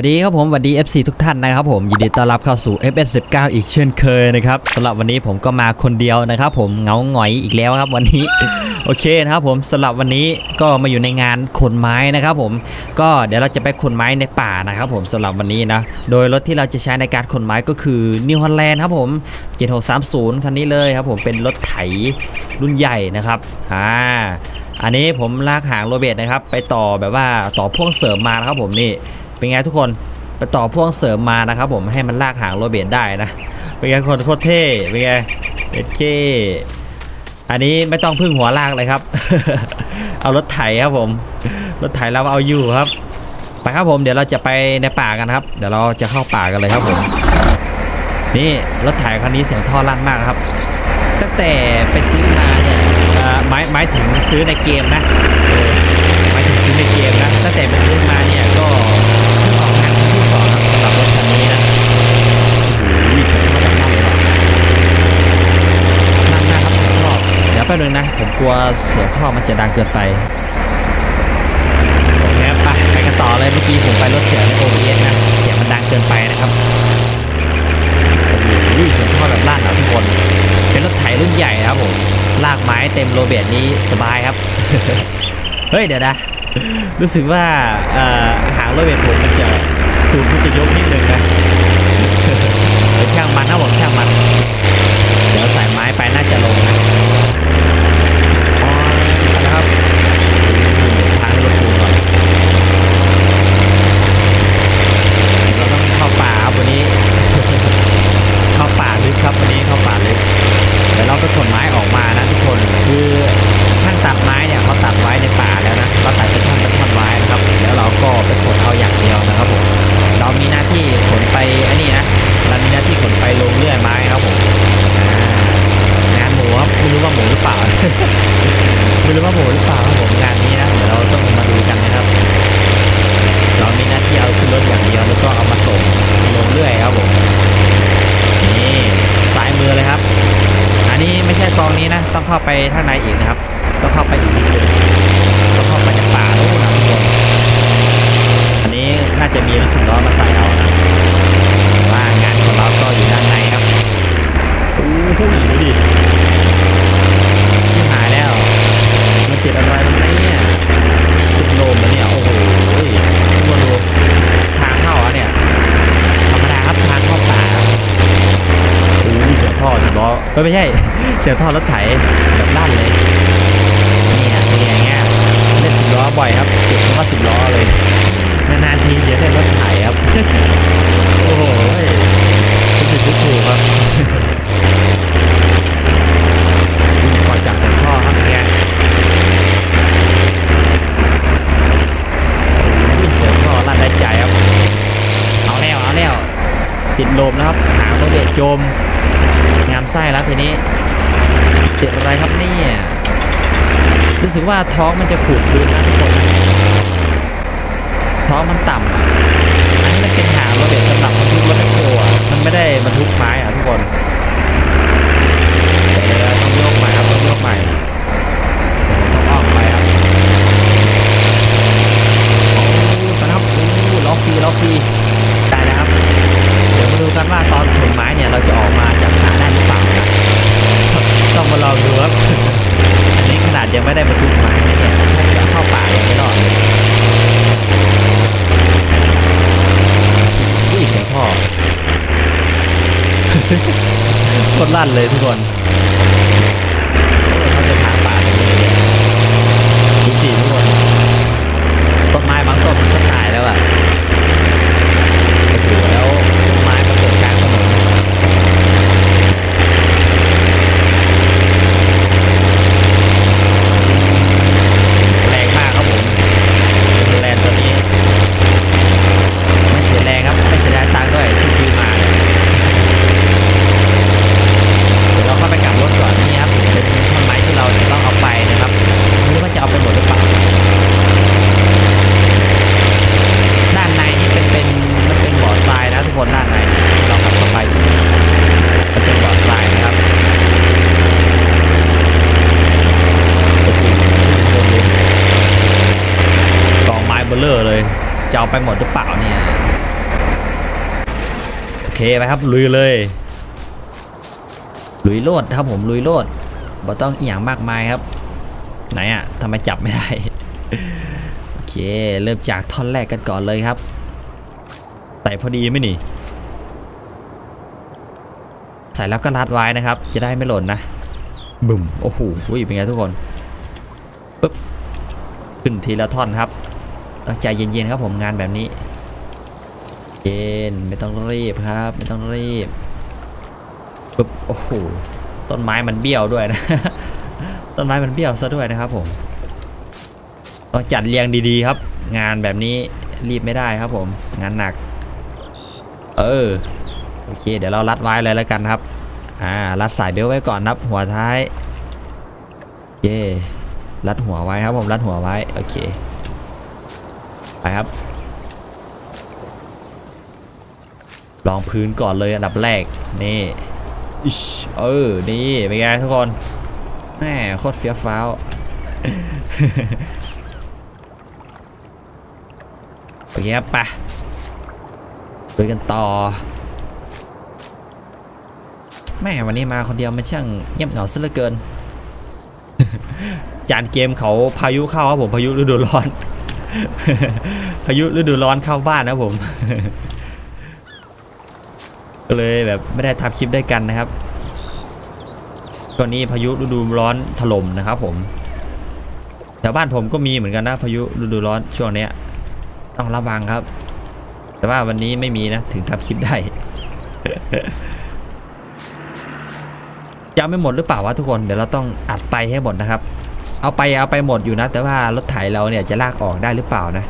วัสดีครับผมสวัสดี FC ทุกท่านนะครับผมยินดีต้อนรับเข้าสู่ FS19 อีกเช่นเคยนะครับสำหรับวันนี้ผมก็มาคนเดียวนะครับผมเงาหงอยอีกแล้วครับวันนี้ โอเคนะครับผมสำหรับวันนี้ก็มาอยู่ในงานขนไม้นะครับผมก็เดี๋ยวเราจะไปขนไม้ในป่านะครับผมสำหรับวันนี้นะโดยรถที่เราจะใช้ในการขนไม้ก็คือนิวฮอลแลนด์ครับผม7630คันนี้เลยครับผมเป็นรถไถรุ่นใหญ่นะครับอ่าอันนี้ผมลากหางโรเบตนะครับไปต่อแบบว่าต่อพ่วงเสริมมานะครับผมนี่ เป็นไงทุกคนไปต่อพ่วงเสริมมานะครับผมให้มันลากหางโรเบตได้นะ เป็นไงคนโคตรเท่เป็นไงเอ็ดเคอันนี้ไม่ต้องพึ่งหัวลากเลยครับ เอารถไถครับผม รถไถเราเอาอยู่ครับไปครับผมเดี๋ยวเราจะไปในป่ากันครับ เดี๋ยวเราจะเข้าป่ากันเลยครับผม นี่รถไถคันนี้เสียงท่อลั่นมากครับ ตั้งแต่ไปซื้อมาเนี่ยหมายหมายถึงซื้อในเกมนะหมายถึงซื้อในเกมนะตั้งแต่ไปซื้อมาเนี่ยก็เพิ่งออกงานครั้งที่สองครับสำหรับรถคันนี้นะโอ้โหเสียงท่อแบบลั่นเลยว่ะลั่นมากครับเสียงท่อเดี๋ยว แป๊บนึงนะ ผมกลัวเสียงท่อมันจะดังเกินไปโอเคไปไปกันต่อเลยเมื่อกี้ผมไปรถเสียงใน OBS นะ เสียงมันดังเกินไปนะครับโอ้โหเสียงท่อแบบลั่นอะทุกคน เป็นรถไถรุ่นใหญ่ครับผมลากไม้เต็มโรเบตนี้สบายครับ เฮ้ยเดี๋ยวนะ รู้สึกว่าหางโรเบตผมมันจะตูดมันจะยกนิดนึงนะเดี๋ยช่างมันนะผมช่างมัน เดี๋ยวใส่ไม้ไปน่าจะลงนะอ๋อไปแล้วครับทางให้รถปูนก่อน เราต้องเข้าป่าครับวันนี้ เข้าป่าลึก ครับวันนี้เข้าป่าลึกเดี๋ยวเราไปขนไม้ออกมานะทุกคนคือช่างตัดไม้เนี่ยเขาตัดไว้ในป่าแล้วนะเขาตัดเป็นท่อนเป็นท่อนไว้นะครับ แล้วเราก็ไปขนเอาอย่างเดียวนะครับผมเรามีหน้าที่ขนไปอันนี้นะเรามีหน้าที่ขนไปลงเลื่อยไม้ครับผมงานหมูครับไม่รู้ว่าหมูหรือเปล่าไม่รู้ว่าหมูหรือเปล่าครับผมงานนี้นะเดี๋ยวเราต้องมาดูกันนะครับ เรามีหน้าที่เอาขึ้นรถอย่างเดียวแล้วก็เอามาส่งลงเรื่อยครับผม นี่ซ้ายมือเลยครับ อันนี้ไม่ใช่กองนี้นะ ต้อง เข้าไปข้างในอีกนะครับ ต้องเข้าไปอีกนิดนึงต้องเข้าไปในป่าโน้นนะทุกคนอันนี้น่าจะมีรถสิบล้อมาใส่เอานะว่างานของเราก็อยู่ด้านในครับโอ้โหดูดิชิบหายแล้ว มันติดอะไรตรงนี้เนี่ยสุดโลมแล้วเนี่ยโอ้โหทุกคนดูทางเข้าอะเนี่ยธรรมดาครับทางเข้าป่าครับโอ้โหเสียง ท่อสิบล้อเอ้ยไม่ใช่ เสียงท่อรถไถแบบลั่นเลย นี่ฮะเป็นอย่างเงี้ยเล่นสิบล้อบ่อยครับเก็บมาสิบล้อเลย นานๆทีจะได้รถไถครับ โอ้โหทุกผิดทุกถูกครับฟังจากเสียงท่อครับเนี่ย วิ่งเสริมก็ลั่นได้ใจครับ เอาแล้วเอาแล้ว ติดลมนะครับ หางโรเบตโจม งามไส้แล้วทีนี้ ติดอะไรครับเนี่ย รู้สึกว่าท้องมันจะขูดพื้นนะทุกคน ท้องมันต่ำอันนี้มันเป็นหางโรเบตสำหรับบรรทุกรถแมคโครอะมันไม่ได้บรรทุกไม้อะทุกคนต้องโยกใหม่ครับต้องโยกใหม่ต้องออมไปครับพูดมาครับอู้ล้อฟรีล้อฟรีได้แล้วครับ เดี๋ยวมาดูกันว่าตอนขนไม้เนี่ยเราจะออกมาจากไหน ต้องมาลองดูครับอันนี้ขนาดยังไม่ได้บรรทุกไม้นะเนี่ยถ้าจะเข้าป่ายังไม่รอดอุ้ยเสียงท่อโคตรลั่นเลยทุกคนเขาจะทางป่าตรงนี้เลยดูสิทุกคนต้นไม้บางต้นมันก็ตายแล้วอะโอ้โหแล้วต้นไม้มันเกิดกลางถนนแรงมากครับผมแรงตัวนี้ ไม่เสียแรงครับ ไม่เสียดายตังค์ด้วยที่ซื้อมาเนี่ยเดี๋ยวเราเข้าไปกลับรถก่อนนี่ครับ เป็นท่อนไม้ที่เราจะต้องเอาไปนะครับ ไม่รู้ว่าจะเอาไปหมดหรือเปล่า ด้านในนี่เป็นเป็นมันเป็นบ่อทรายนะทุกคนด้านในเราขับเข้าไปอีกมันเป็นบ่อทรายนะครับโอ้โหกองไม้เบลเลอร์เลยจะเอาไปหมดหรือเปล่าเนี่ย เคไปครับลุยเลยลุยโลดครับผมลุยโลดบ่ต้องอหย่างมากมายครับ ไหนอะทำไมจับไม่ได้ โอเค เริ่มจากท่อนแรกกันก่อนเลยครับใส่พอดีไหมนี่ ใส่แล้วก็รัดไว้นะครับ จะได้ไม่หล่นนะบึมโอ้โหเป็นไงทุกคนปึ๊บขึ้นทีละท่อนครับต้องใจเย็นๆครับผมงานแบบนี้ ย็นไม่ต้องรีบครับ ไม่ต้องรีบปึ๊บโอ้โหต้นไม้มันเบี้ยวด้วยนะ ต้นไม้มันเบี้ยวซะด้วยนะครับผมต้องจัดเรียงดีๆครับ งานแบบนี้รีบไม่ได้ครับผม งานหนัก เออโอเค เดี๋ยวเรารัดไว้เลยแล้วกันครับ อ่ารัดสายเบลไว้ก่อนนับ หัวท้ายเย่รัดหัวไว้ครับผมรัดหัวไว้โอเคไปครับ ลองพื้นก่อนเลยอันดับแรก นี่อิชเออ นี่เป็นไงทุกคนแหมโคตรเฟี้ยวฟ้าวโอเคครับไปไปกันต่อแม่วันนี้มาคนเดียวมันช่างเงียบเหงาซะเหลือเกิน จานเกมเขาพายุเข้าครับผมพายุฤดูร้อน พายุฤดูร้อนเข้าบ้านนะผม แบบไม่ได้ทำคลิปด้วยกันนะครับตอนนี้พายุฤดูร้อนถล่มนะครับผมแถวบ้านผมก็มีเหมือนกันนะพายุฤดูร้อนช่วงเนี้ยต้องระวังครับ แต่ว่าวันนี้ไม่มีนะถึงทำคลิปได้จะไม่หมดหรือเปล่าวะทุกคนเดี๋ยวเราต้องอัดไปให้หมดนะครับ เอาไปเอาไปหมดอยู่นะ แต่ว่ารถไถเราเนี่ยจะลากออกได้หรือเปล่านะ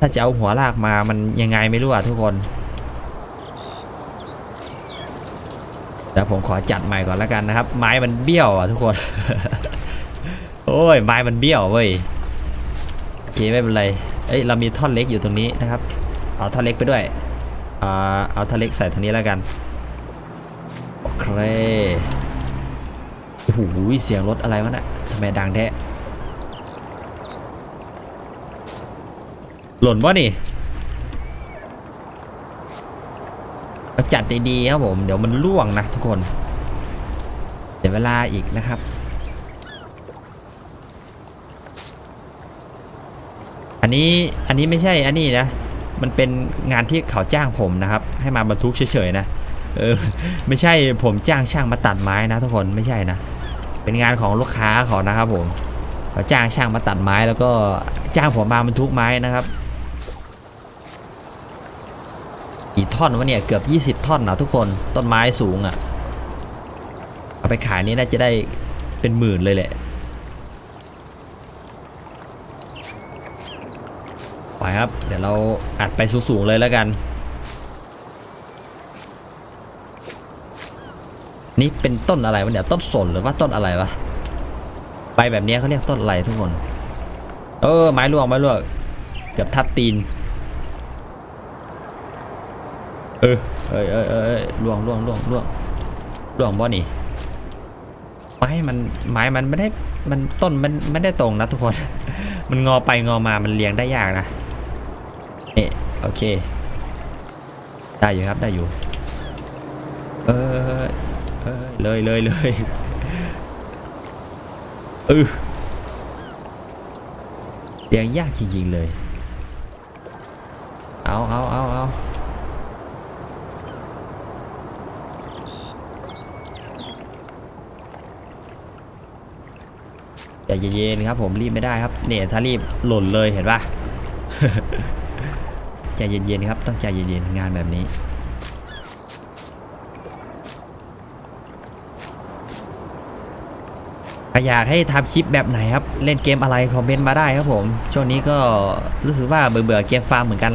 ถ้าจะเอาหัวลากมามันยังไงไม่รู้อะทุกคน เดี๋ยวผมขอจัดใหม่ก่อนแล้วกันนะครับ ไม้มันเบี้ยวอะทุกคน โอ้ยไม้มันเบี้ยวเว้ยโอเคไม่เป็นไรเอ้ยเรามีท่อนเล็กอยู่ตรงนี้นะครับ เอาท่อนเล็กไปด้วยอ่าเอาท่อนเล็กใส่ทางนี้แล้วกันโอเคโอ้โหเสียงรถอะไรวะน่ะทำไมดังแท้หล่นวะนี่เอา จัดดีๆครับผม เดี๋ยวมันล่วงนะทุกคน เดี๋ยวเวลาอีกนะครับอันนี้อันนี้ไม่ใช่อันนี้นะ มันเป็นงานที่เขาจ้างผมนะครับ ให้มาบรรทุกเฉยๆนะเออไม่ใช่ผมจ้างช่างมาตัดไม้นะทุกคนไม่ใช่นะ เป็นงานของลูกค้าเขานะครับผมเขาจ้างช่างมาตัดไม้แล้วก็จ้างผมมาบรรทุกไม้นะครับ กี่ท่อนวะเนี่ยเกือบ 20 ท่อนนะทุกคนต้นไม้สูงอะ่ะเอาไปขายนี่น่าจะได้เป็นหมื่นเลยแหละไปครับ เดี๋ยวเราอัดไปสูงๆเลยแล้วกัน นี่เป็นต้นอะไรวะเนี่ยต้นสนหรือว่าต้นอะไรวะใบแบบนี้เขาเรียกต้นอะไรทุกคน เออไม้ลวงไม้ลวงเกือบทับตีน เออเอ้ยเอ้ยเอยเอยล่วงล่วงล่วงล่วงล่วงบ่นี่ไม้มันไม้มันไม่ได้มันต้นมันไม่ได้ตรงนะทุกคน มันงอไปงอมามันเรียงได้ยากนะนี่โอเค ได้อยู่ครับได้อยู่ เออเออเลยเลยเลยเออเลี้ยงยากจริงๆเลย เอาเอาเอาเอย่าเย็นๆครับผมรีบไม่ได้ครับเนี่ยถ้ารีบหล่นเลยเห็นปะใจเย็นๆครับต้องใจเย็นๆงานแบบนี้อยากให้ทำคลิปแบบไหนครับ เล่นเกมอะไรคอมเมนต์มาได้ครับผม ช่วงนี้ก็รู้สึกว่าเบื่อเบื่อๆเกมฟาร์มเหมือนกัน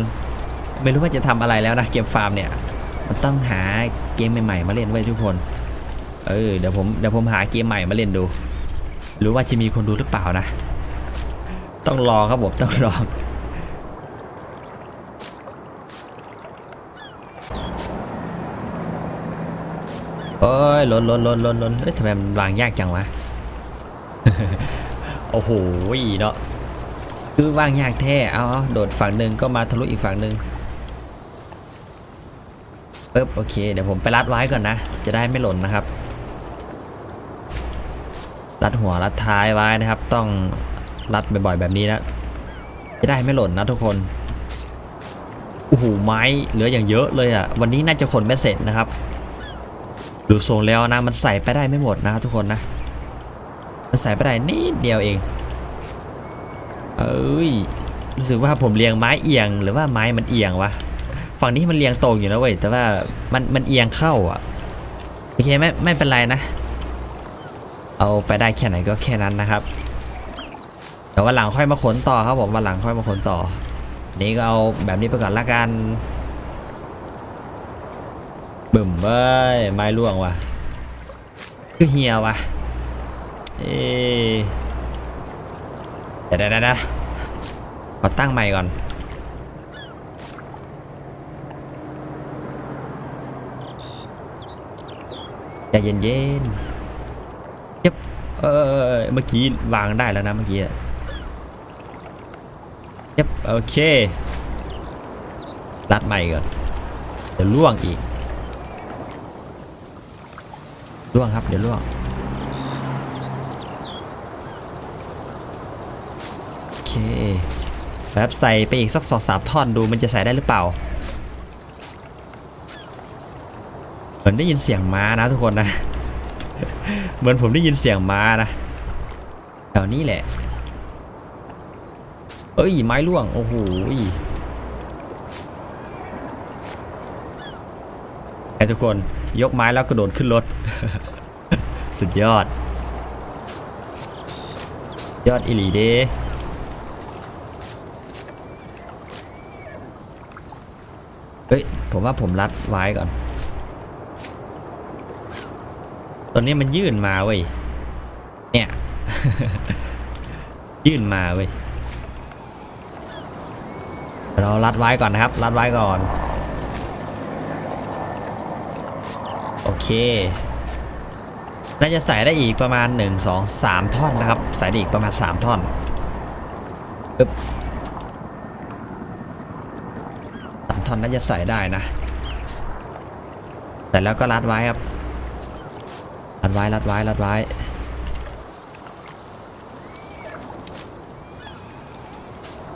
ไม่รู้ว่าจะทำอะไรแล้วนะเกมฟาร์มเนี่ยมันต้องหาเกมใหม่ๆมาเล่นไว้ทุกคน เออเดี๋ยวผมเดี๋ยวผมหาเกมใหม่มาเล่นดู หรือว่าจะมีคนดูหรือเปล่านะ ต้องลอครับผมต้องลองเอ้ยล้นล้นล้นล้นล้นเอ้ยทำไมมันวางยากจังวะ โอ้โหเนาะคือวางยากแท้เอาเอาโดดฝั่งหนึ่งก็มาทะลุอีกฝั่งหนึ่งปึ๊บโอเค เดี๋ยวผมไปรัดไว้ก่อนนะ จะได้ไม่หล่นนะครับ รัดหัวรัดท้ายไว้นะครับ ต้องรัดบ่อยๆแบบนี้นะจะได้ไม่หล่นนะทุกคนโอ้โหไม้เหลืออย่างเยอะเลยอะวันนี้น่าจะขนไม่เสร็จนะครับ ดูทรงแล้วนะมันใส่ไปได้ไม่หมดนะทุกคนนะ มันใส่ไปได้นิดเดียวเอง เอ้ยรู้สึกว่าผมเรียงไม้เอียงหรือว่าไม้มันเอียงวะฝั่งนี้มันเรียงตรงอยู่นะเว้ยแต่ว่ามันมันเอียงเข้าอะโอเคไม่ไม่เป็นไรนะ เอาไปได้แค่ไหนก็แค่นั้นนะครับแต่วันหลังค่อยมาขนต่อครับผมวันหลังค่อยมาขนต่อ นี่ก็เอาแบบนี้ไปก่อนละกันบึ่มเว้ยไม้ล่วงว่ะคือเฮียว่ะเอ๊เดี๋ยวเดี๋ยวเดี๋ยวขอตั้งใหม่ก่อน ใจเย็นๆ เออเมื่อกี้วางได้แล้วนะเมื่อกี้เย็บโอเครัดใหม่ก่อนเดี๋ยวล่วงอีกล่วงครับเดี๋ยวล่วงโอเคแบบใส่ไปอีกสักสองสามท่อนดูมันจะใส่ได้หรือเปล่าเหมือนได้ยินเสียงม้านะทุกคนนะ เหมือนผมได้ยินเสียงม้านะแถวนี้แหละ เอ้ย ไม้ร่วง โอ้โหไอ้ทุกคนยกไม้แล้วกระโดดขึ้นรถ สุดยอด ยอดอิลีเดเฮ้ย ผมว่าผมรัดไว้ก่อน ตอนนี้มันยื่นมาเว้ย เนี่ย ยื่นมาเว้ย เรารัดไว้ก่อนนะครับรัดไว้ก่อน โอเค น่าจะใส่ได้อีกประมาณ 1 2 3 ท่อนนะครับ ใส่ได้อีกประมาณ 3 ท่อนอึ๊บสามท่อนน่าจะใส่ได้นะ แต่แล้วก็รัดไว้ครับ รัดไว้รัดไว้รัดไว้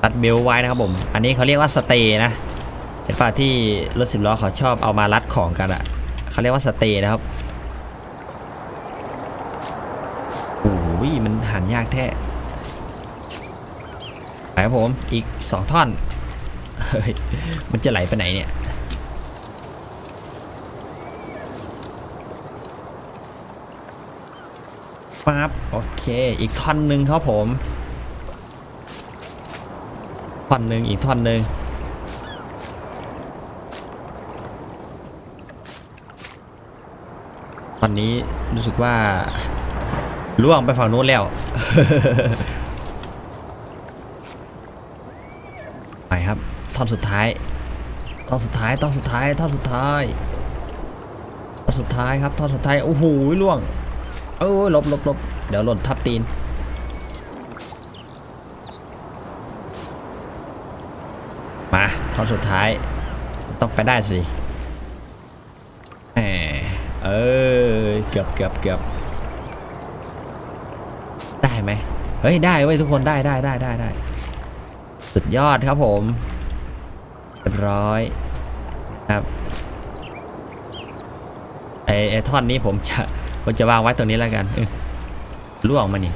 รัดเบลไว้นะครับผม อันนี้เขาเรียกว่าสเตย์นะเห็นป่ะที่รถสิบล้อเขาชอบเอามารัดของกันอะ่ะเขาเรียกว่าสเตย์นะครับโอ้ยมันหันยากแท้ไปครับผมอีกสองท่อนเฮ้ยมันจะไหลไปไหนเนี่ย ปั๊บโอเค อีกท่อนหนึ่งครับผมท่อนหนึ่งอีกท่อนหนึ่งตอนนี้รู้สึกว่าล่วงไปฝั่งนู้นแล้ว ไปครับท่อนสุดท้ายท่อนสุดท้ายท่อนสุดท้ายท่อนสุดท้ายท่อนสุดท้ายครับท่อนสุดท้ายโอ้โหล่วง เออลบลบลบเดี๋ยวหล่นทับตีน มาท่อนสุดท้าย ต้องไปได้สิเออเกือบเกือบเกือบได้ไหมเฮ้ย ได้เว้ยทุกคนได้ได้ได้ได้ได้สุดยอดครับผมเรียบร้อยครับไอไอท่อนนี้ผมจะ ผมจะวางไว้ตรงนี้แล้วกันเออล่วงมานี่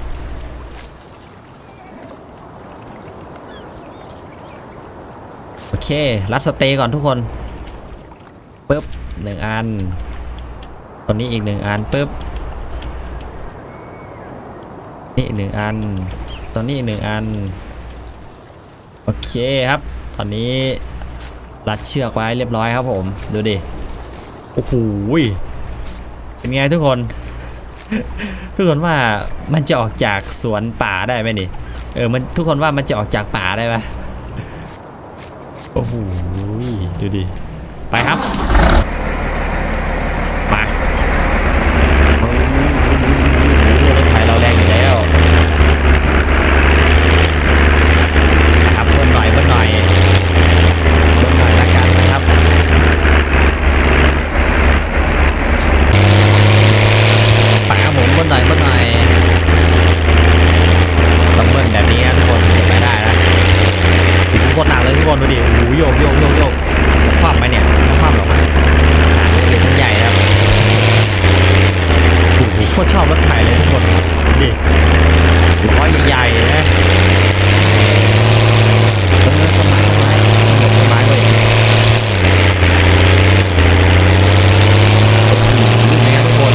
โอเค รัดสเตย์ก่อนทุกคนปึ๊บหนึ่งอันตัวนี้อีกหนึ่งอันปึ๊บนี่หนึ่งอันตัวนี้อีกหนึ่งอัน โอเคครับ ตอนนี้รัดเชือกไว้เรียบร้อยครับผม ดูดิ โอ้โหเป็นไงทุกคน ทุกคนว่ามันจะออกจากสวนป่าได้ไหมนี่ เออมันทุกคนว่ามันจะออกจากป่าได้ไหมโอ้โหดูดิ ไปครับ มาโอ้โหรถไถเราแรงอยู่แล้วนะครับเพิ่มหน่อยเพิ่มหน่อยเพิ่มหน่อยละกันนะครับ ดูดิโอ้โหโยกโยกโยกโยกจะคว่ำไหมเนี่ยไม่คว่ำหรอกมั้งหางเรือตั้งใหญ่นะครับโอ้โหโคตรชอบรถไถเลยทุกคนดูดิล้อใหญ่ๆนะเออต้นไม้ต้นไม้ต้นไม้ต้นไม้เว้ยโอ้โหนี่ไงทุกคน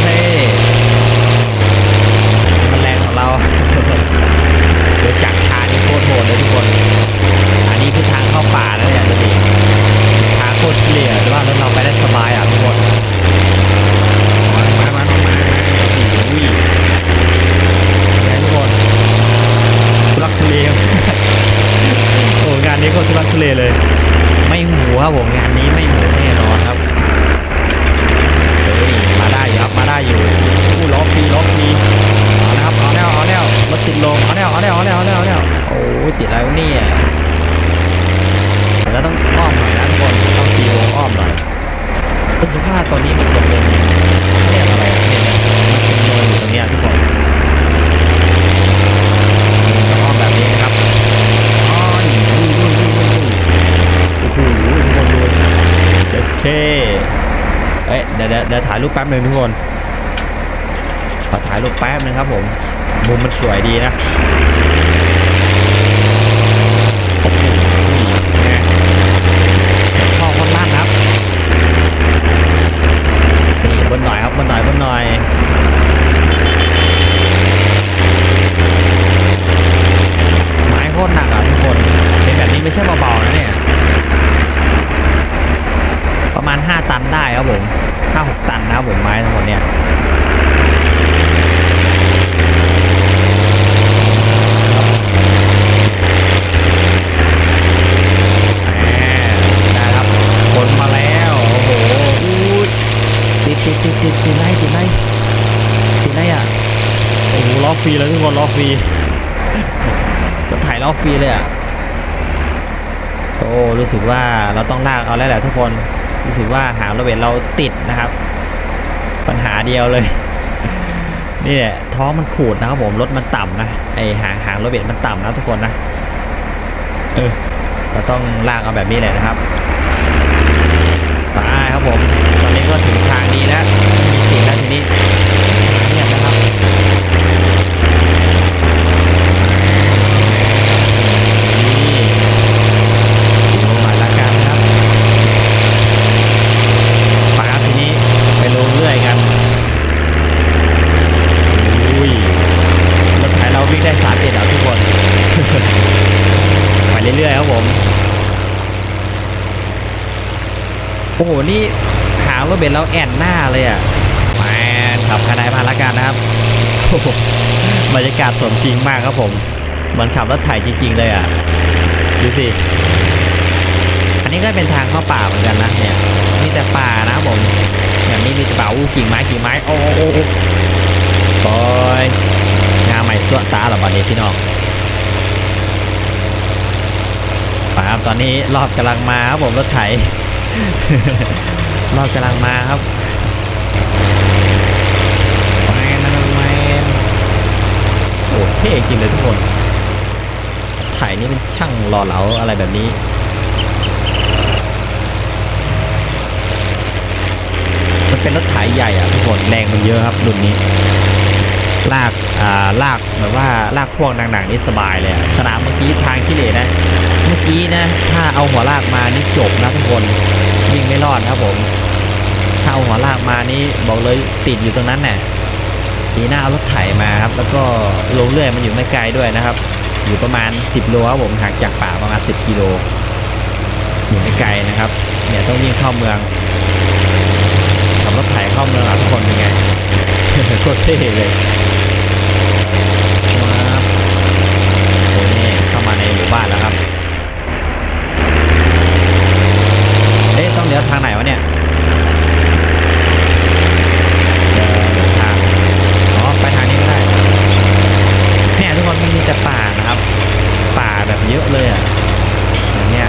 เท่มันแรงของเรา เดี๋ยวจักรทางนี่โคตรโหดเลยทุกคน อันนี้คือทางเข้าป่าแล้วเนี่ยดูดิที่ยแต่ว่ารถเราไปได้สบายอะทุกคนมามามามามาอุ้ยไงทุกคนรักทุเลโอ้งานนี้ก็ทุลักทุเลเลย ไม่หัวผมงานนี้ไม่หมูแน่นอนครับเฮ้ยมาได้อยู่ครับมาได้อยู่อู้ล้อฟรีล้อฟรีเอาแล้วครับเอาแล้วเอาแล้วรถติดลมเอาแล้วเอาแล้วเอาแล้วเอาแล้วเอาแล้วโอ้ยติดอะไรวะเนี่ยเดี๋ยวเราต้องอ้อมหน่อยนะทุกคนต้องทีวงอ้อมหน่อยรู้สึกว่าตอนนี้มันจะเป็นเขาเรียกอะไรอะเนี่ยมันเป็นเนินอยู่ตรงเนี้ยทุกคนมันจะอ้อมแบบนี้นะครับอ้อนดูดูดูดูดูโอ้โหทุกคนดู เดสเคเอ้ยเดี๋ยวเดี๋ยวเดี๋ยวถ่ายรูปแป๊บหนึ่งทุกคนขอถ่ายรูปแป๊บหนึงครับผมมุมมันสวยดีนะโอ้โหไงจะท่อคนลั่นครับนี่บนหน่อยครับบนหน่อยบนหน่อยไม้โคตรหนักอะทุกคนเห็นแบบนี้ไม่ใช่เบาๆนะเนี่ย ประมาณ 5 ตันได้ครับผม5-6ตันนะครับผมไม้ทั้งหมดเนี่ยได้ครับผลมาแล้วโอ้โหติดติดติดติดติดไรติดไรติดไรอะโอ้โหล้อฟรีเลยทุกคนล้อฟรีรถไถล้อฟรีเลยอะโอ้รู้สึกว่าเราต้องลากเอาแล้วแหละทุกคน รู้สึกว่าหางระเบิดเราติดนะครับ ปัญหาเดียวเลยนี่แหละท้องมันขูดนะครับผมรถมันต่ำนะไอหางหางระเบิดมันต่ำนะทุกคนนะเออเราต้องลากเอาแบบนี้เลยนะครับตายครับผมตอนนี้ก็ถึงทางดีแล้วติดแล้วทีนี้ทางเรียบนะครับนี่ลงหน่อยละกันครับไปครับทีนี้ไปลงเรื่อยกันอุ้ยรถไถเราวิ่งได้สามเอ็ดอะทุกคน ไปเรื่อยๆครับผม โอ้โห นี่หางรถเบนซ์เราแอนหน้าเลยอะแมนขับภายในมาล้วกันนะครับบรรยากาศสมจริงมากครับผมเหมือนขับรถไถจริง ๆ เลยอะดูสิอันนี้ก็เป็นทางเข้าป่าเหมือนกันนะเนี่ยมีแต่ป่านะครับผมแบบนี้มีแต่ป่าอู้กิ่งไม้กิ่งไม้โอ้โอ้โอ้ยงาใหม่สวตาเหรอบัดนี้พี่น้องปครับตอนนี้รอบกำลังมาครับผมรถไถ รอกำลังมาครับแมนนะแมนโอ้เท่จริงเลยทุกคนไถนี่เป็นช่างหล่อเหลาอะไรแบบนี้มันเป็นรถไถใหญ่อะทุกคนแรงมันเยอะครับรุ่นนี้ ลากอ่าลากแบบว่าลากพ่วงหนักๆนี่สบายเลยอะขนาดเมื่อกี้ทางขี้เหร่นะ เมื่อกี้นะ ถ้าเอาหัวลากมานี่จบนะทุกคนวิ่งไม่รอดครับผมถ้าเอาหัวลากมานี่บอกเลยติดอยู่ตรงนั้นแน่ะดีหน้าเอารถไถมาครับแล้วก็ลงเรื่อยมันอยู่ไม่ไกลด้วยนะครับ อยู่ประมาณ 10โลครับผมห่างจากป่าประมาณ 10กิโลอยู่ไม่ไกลนะครับเนี่ยต้องวิ่งเข้าเมืองขับรถไถเข้าเมืองอะทุกคนเป็นไงโคตรเท่เลยครับ นี่เข้ามาในหมู่บ้านแล้วครับ เลี้ยวทางไหนวะเนี่ยเดี๋ยวเดี๋ยวทางอ๋อไปทางนี้ก็ได้ เนี่ยทุกคนมันมีแต่ป่านะครับ ป่าแบบเยอะเลยอะอย่างเนี้ย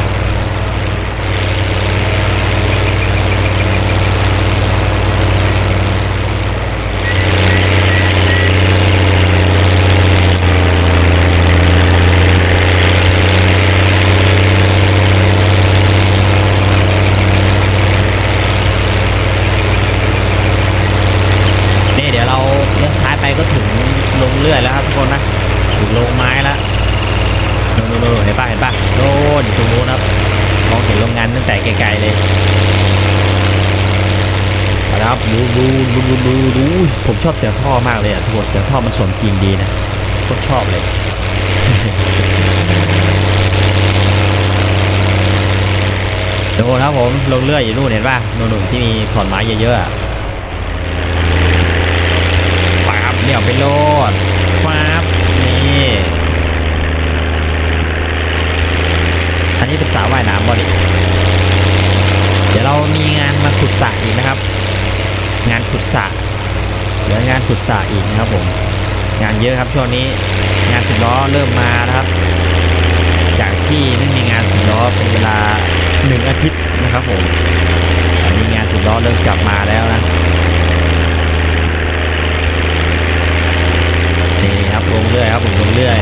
ไปก็ถึงลงเลื่อยแล้วครับทุกคนนะถึงลงไม้แล้วโน่นโน่เห็นปะเห็นปะโน่นตรงโน้นครับมองเห็นโรงงานตั้งแต่ไกลๆเลยครับดูดูดูดูดูผมชอบเสียงท่อมากเลยอะทุกคนเสียงท่อมันสมจริงดีนะโคตรชอบเลยดูครับผมลงเลื่อยอยู่นู่นเห็นป่ะนู่นที่มีขอนไม้เยอะๆ เดี๋ยวไปโลดฟ้าบนี่อันนี้เป็นสาวว่ายน้ำบ่ดิเดี๋ยวเรามีงานมาขุดสระอีกนะครับ งานขุดสระเหลืองานขุดสระอีกนะครับผมงานเยอะครับช่วงนี้งานสิบล้อเริ่มมานะครับ จากที่ไม่มีงานสิบล้อเป็นเวลาหนึ่งอาทิตย์นะครับผมอันนี้งานสิบล้อเริ่มกลับมาแล้วนะ นี่ครับ ลงเรื่อยครับผมลงเรื่อย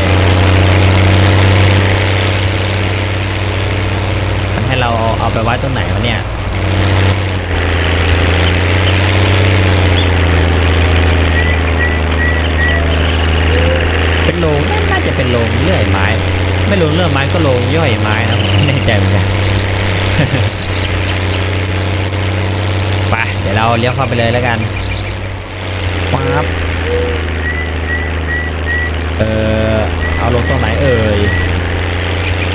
มันให้เราเอาเอาไปไว้ตรงไหนวะเนี่ยเป็นโรงน่าน่าจะเป็นโรงเลื่อยไม้ ไม่โรงเลื่อยไม้ก็โรงย่อยไม้นะผมไม่แน่ใจเหมือนกันไปเดี๋ยวเราเลี้ยวเข้าไปเลยแล้วกันปั๊บ เออเอาลงตรงไหนเอ่ย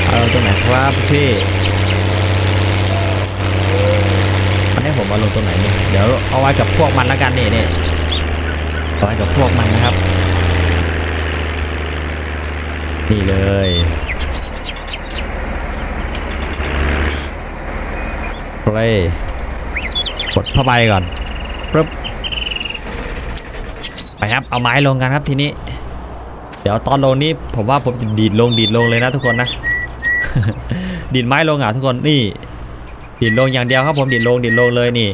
เอาลงตรงไหนครับพี่มันให้ผมเอาลงตรงไหนเนี่ย เดี๋ยวเอาไว้กับพวกมันแล้วกันนี่นี่เอาไว้กับพวกมันนะครับ นี่เลยเฮ้ยกดผ้าใบก่อนปึ๊บไปครับ เอาไม้ลงกันครับทีนี้ ดี๋ยวตอนลงนี้ผมว่าผมจะดีดลงดีดลงเลยนะทุกคนนะ ดีดไม้ลงอะทุกคนนี่ ดีดลงอย่างเดียวครับผมดีดลงดีดลงเลยนี่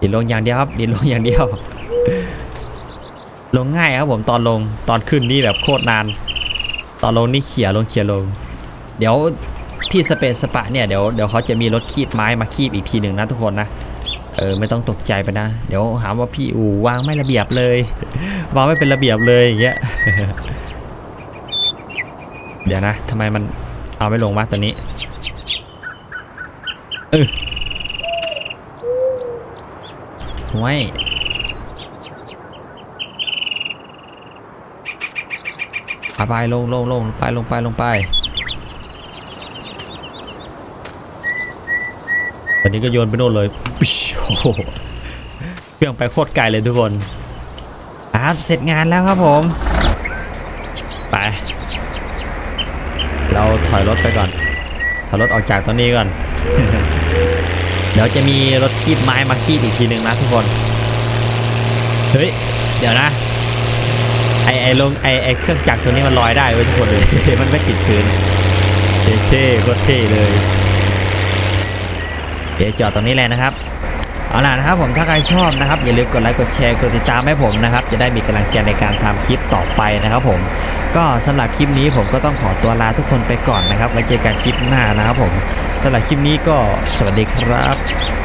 ดีดลงอย่างเดียวครับ ดีดลงอย่างเดียว ลงง่ายครับผมตอนลงตอนขึ้นนี่แบบโคตรนาน ตอนลงนี่เขี่ยลงเขี่ยลง เดี๋ยวที่สเปซสปะเนี่ยเดี๋ยวเดี๋ยวเขาจะมีรถคีบไม้มาคีบอีกทีหนึ่งนะทุกคนนะ เออไม่ต้องตกใจไปนะ เดี๋ยวหาว่าพี่อูวางไม่ระเบียบเลย วางไม่เป็นระเบียบเลยอย่างเงี้ยเดี๋ยวนะทำไมมันเอาไม่ลงวะตัวนี้เออไว้ไปไปลงลงลงไปลงไปลงไป อนนี้ก็โยนไปโน่นเลยปิ๊ชโอ้โหเพียงไปโคตรไกลเลยทุกคนครับเสร็จงานแล้วครับผม ไป เราถอยรถไปก่อน ถอยรถออกจากตรงนี้ก่อน เดี๋ยวจะมีรถคีบไม้มาคีบอีกทีหนึ่งนะทุกคน เฮ้ย เดี๋ยวนะไอไอลงไอไอเครื่องจักรตัวนี้มันลอยได้เว้ยทุกคนเลย มันไม่ติดพื้นเท่ๆโคตรเท่เลย เดี๋ยวจอดตรงนี้เลยนะครับเอาล่ะนะครับผมถ้าใครชอบนะครับอย่าลืมกดไลค์กดแชร์กดติดตามให้ผมนะครับจะได้มีกำลังใจในการทำคลิปต่อไปนะครับผมก็สำหรับคลิปนี้ผมก็ต้องขอตัวลาทุกคนไปก่อนนะครับไว้เจอกันคลิปหน้านะครับผมสำหรับคลิปนี้ก็สวัสดีครับ